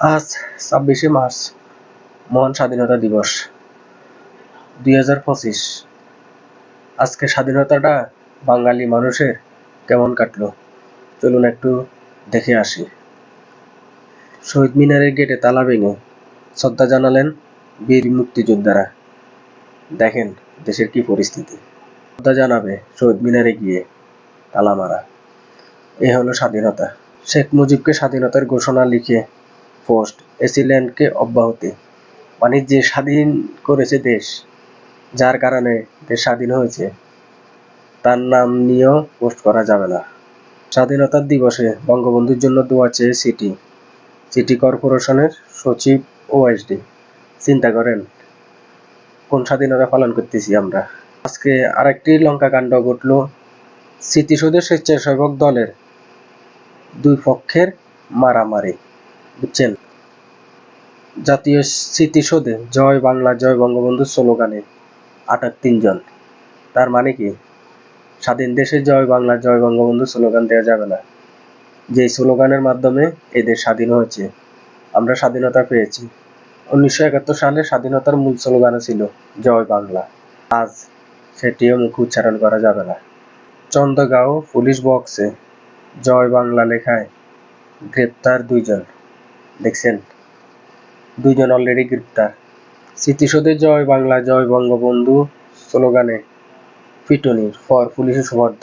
আজ ছাব্বিশে মার্চ, মহান স্বাধীনতা দিবস, দুই হাজার পঁচিশ। আজকে স্বাধীনতাটা বাঙালি মানুষের কেমন কাটলো? চলুন একটু দেখে আসি। শহীদ মিনারের গেটে তালা ভেঙে শ্রদ্ধা জানালেন বীর মুক্তিযোদ্ধারা। দেখেন দেশের কি পরিস্থিতি। শ্রদ্ধা জানাবে শহীদ মিনারে গিয়ে তালা মারা। এ হলো স্বাধীনতা। শেখ মুজিবকে স্বাধীনতার ঘোষণা লিখে পোস্ট এসিল্যান্ডকে অব্যাহতি। মানে যে স্বাধীন করেছে দেশ, যার কারণে দেশ স্বাধীন হয়েছে। তার নাম নিয়েও পোস্ট করা যাবে না। স্বাধীনতার দিবসে বঙ্গবন্ধুর জন্য দোয়া চেয়ে সিটি সিটি কর্পোরেশনের সচিব ওএসডি। চিন্তা করেন, কোন স্বাধীনতা পালন করতেছি আমরা? আজকে আরেকটি লঙ্কা কাণ্ড ঘটল। স্মৃতিসৌধের স্বেচ্ছাসেবক দলের দুই পক্ষের মারামারি। বুঝছেন জাতীয় স্মৃতিসৌধে জয় বাংলা, জয় বঙ্গবন্ধু স্লোগানে আটক তিনজন। তার মানে কি? স্বাধীন দেশে জয় বাংলা, জয় বঙ্গবন্ধু স্লোগান দেওয়া যাবে না। যে স্লোগানের মাধ্যমে এদের স্বাধীন হয়েছে, আমরা স্বাধীনতা পেয়েছি। উনিশশো একাত্তর সালে স্বাধীনতার মূল স্লোগান ছিল জয় বাংলা। আজ সেটিও মুখ উচ্চারণ করা যাবে না। চন্দগাঁও পুলিশ বক্সে জয় বাংলা লেখায় গ্রেপ্তার দুইজন। দেখছেন? দুইজন অলরেডি গ্রেপ্তার। স্মৃতিসৌধে জয় বাংলা, জয় বঙ্গবন্ধু স্লোগানে পিটুনির ফর পুলিশের সুবর্দ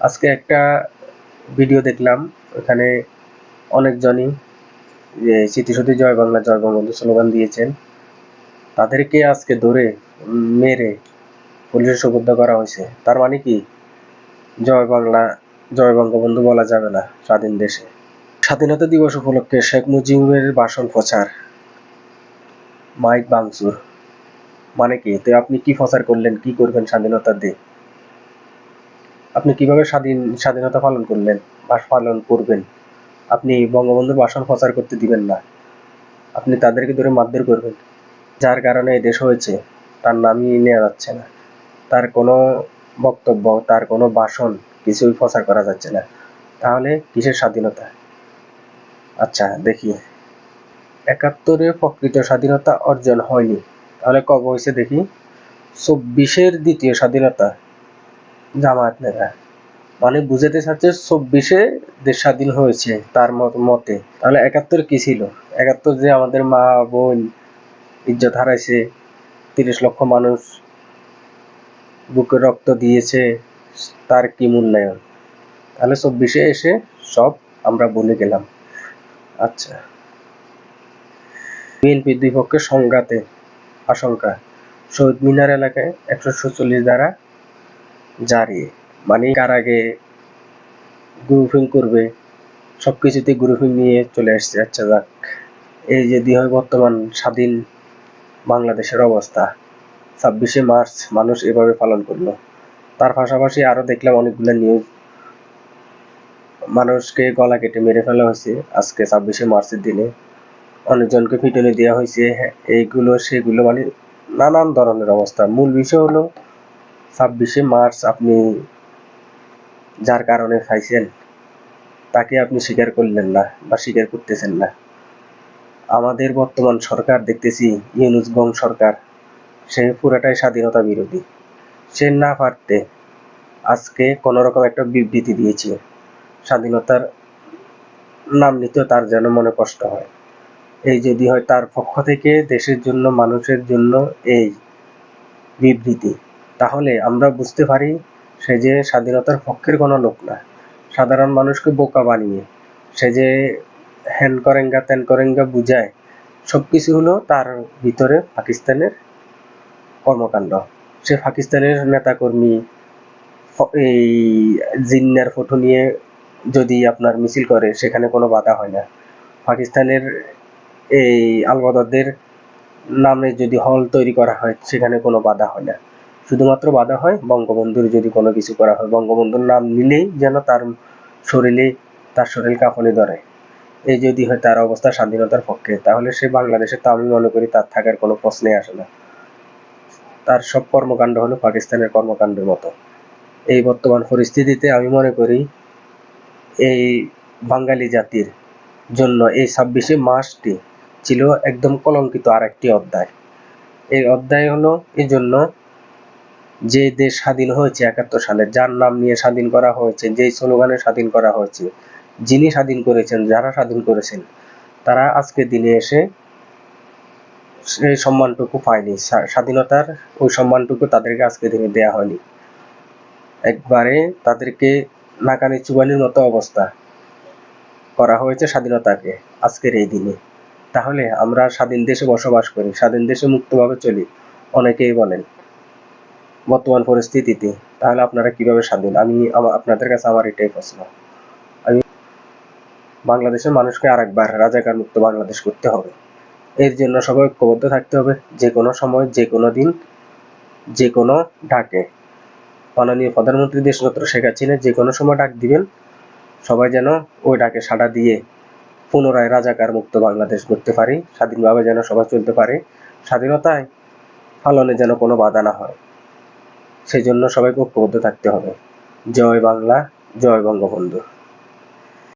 আজকে একটা ভিডিও দেখলাম, ওখানে অনেকজনই যে স্মৃতিসৌধে জয় বাংলা, জয় বঙ্গবন্ধু স্লোগান দিয়েছেন। তাদেরকে আজকে ধরে মেরে পুলিশের সুবদ্ধ করা হয়েছে। তার মানে কি? জয় বাংলা, জয় বঙ্গবন্ধু বলা যাবে না স্বাধীন দেশে। স্বাধীনতা দিবস উপলক্ষে শেখ মুজিবের ভাষণ প্রচার। মাইক বাংসুর মানে কি? তো আপনি কি প্রচার করলেন? কি করবেন স্বাধীনতার দিয়ে? আপনি কীভাবে স্বাধীন, স্বাধীনতা পালন করলেন? বা পালন করবেন? আপনি বঙ্গবন্ধুর ভাষণ প্রচার করতে দিবেন না। আপনি তাদেরকে ধরে মারধর করবেন। যার কারণে এই দেশ হয়েছে, তার নামই নেওয়া যাচ্ছে না। তার কোনো বক্তব্য, তার কোনো ভাষণ কিছুই প্রচার করা যাচ্ছে না। তাহলে কিসের স্বাধীনতা? আচ্ছা দেখি। একাত্তরে প্রকৃত স্বাধীনতা অর্জন হয়নি। তাহলে কবে হয়েছে দেখি? চব্বিশের দ্বিতীয় স্বাধীনতা। জামায়াত নেতা। মানে বুঝাতে চাচ্ছে চব্বিশে দেশ স্বাধীন হয়েছে তার মতে। তাহলে একাত্তর কি ছিল? একাত্তর যে আমাদের মা, বোন ইজ্জত হারাইছে, তিরিশ লক্ষ মানুষ বুকে রক্ত দিয়েছে, তার কি মূল্যায়ন? তাহলে চব্বিশে এসে সব আমরা বলে গেলাম। আচ্ছা। বিএনপির দুই পক্ষের সংঘাতে আশঙ্কা। শহীদ মিনার এলাকায় একশো দ্বারা জারি। মানে কার আগে গ্রুপিং করবে, সবকিছুতে গ্রুপিং নিয়ে চলে আসছে। আচ্ছা যাক, এই যদি হয় বর্তমান স্বাধীন বাংলাদেশের অবস্থা। ছাব্বিশে মার্চ মানুষ এভাবে পালন করল। তার পাশাপাশি আরও দেখলাম অনেকগুলো নিউজ মানুষকে গলা কেটে মেরে ফেলা হয়েছে। আজকে ছাব্বিশে মার্চের দিনে অনেকজনকে পিটুনি দেওয়া হয়েছে। হ্যাঁ, এইগুলো সেগুলো মানে নানান ধরনের অবস্থা। মূল বিষয় হলো ছাব্বিশে মার্চ আপনি যার কারণে খাইছেন তাকে আপনি স্বীকার করলেন না বা স্বীকার করতেছেন না। আমাদের বর্তমান সরকার দেখতেছি ইউনুস গং সরকার সে পুরাটাই স্বাধীনতা বিরোধী। সে না পারতে আজকে কোনো রকম একটা বিবৃতি দিয়েছে। স্বাধীনতার নাম নিতে তার যেন মনে কষ্ট হয়। এই যদি হয় তার পক্ষ থেকে দেশের জন্য, মানুষের জন্য এই বিবৃতি। তাহলে আমরা বুঝতে পারি সে যে স্বাধীনতার পক্ষের কোনো লোক না। সাধারণ মানুষকে বোকা বানিয়ে সে যে হ্যান করেঙ্গা ত্যান করেঙ্গা বুঝায় সব কিছু হলো তার ভিতরে পাকিস্তানের কর্মকাণ্ড। সে পাকিস্তানের নেতাকর্মী, এই জিন্নার ফটো নিয়ে যদি আপনার মিছিল করে, সেখানে কোনো বাধা হয় না। পাকিস্তানের এই আলবদরদের নামে যদি হল তৈরি করা হয়, সেখানে কোনো বাধা হয় না। শুধুমাত্র বাধা হয় বঙ্গবন্ধুর যদি কোনো কিছু করা হয়। বঙ্গবন্ধুর নাম নিলেই যেন তার শরীরে, তার শরীর কাঁপনে ধরে। এই যদি হয় তার অবস্থা স্বাধীনতার পক্ষে, তাহলে সে বাংলাদেশে তা আমি মনে করি তার থাকার কোনো প্রশ্নে আসে না। তার সব কর্মকাণ্ড হলো পাকিস্তানের কর্মকাণ্ডের মতো। এই বর্তমান পরিস্থিতিতে আমি মনে করি এই বাঙালি জাতির জন্য এই ছাব্বিশে মাসটি ছিল একদম কলঙ্কিত আর একটি অধ্যায়। এই অধ্যায় হলো এই জন্য যে দেশ স্বাধীন হয়েছে একাত্তর সালে, যার নাম নিয়ে স্বাধীন করা হয়েছে, যেই স্লোগানে স্বাধীন করা হয়েছে, যিনি স্বাধীন করেছেন, যারা স্বাধীন করেছেন, তারা আজকের দিনে এসে সেই সম্মানটুকু পায়নি। স্বাধীনতার ওই সম্মানটুকু তাদেরকে আজকে দিনে দেয়া হয়নি। একবারে তাদেরকে নাকানি চুবানির মতো অবস্থা। করা হয়েছে স্বাধীনতাকে আজকের এই দিনে। তাহলে আমরা স্বাধীন দেশে বসবাস করি, স্বাধীন দেশে মুক্তভাবে চলি, অনেকেই বলেন। বর্তমান পরিস্থিতিতে, তাহলে আপনারা কীভাবে স্বাধীন? আমি আপনাদের কাছে আমার এটাই প্রশ্ন। আমি বাংলাদেশের মানুষকে আরেকবার রাজাকার মুক্ত বাংলাদেশ করতে হবে। এর জন্য সবাই ঐক্যবদ্ধ থাকতে হবে, যে কোনো সময়, যে কোনো দিন, যে কোনো ডাকে মাননীয় প্রধানমন্ত্রী দেশরত্ন শেখ হাসিনা যে কোনো সময় ডাক দিবেন, সবাই যেন ওই ডাকে সাড়া দিয়ে পুনরায় রাজাকার মুক্ত বাংলাদেশ করতে পারি, স্বাধীনভাবে যেন সবাই চলতে পারে, স্বাধীনতায় পালনে যেন কোনো বাধা না হয়। সেই জন্য সবাইকে ঐক্যবদ্ধ থাকতে হবে। জয় বাংলা, জয় বঙ্গবন্ধু।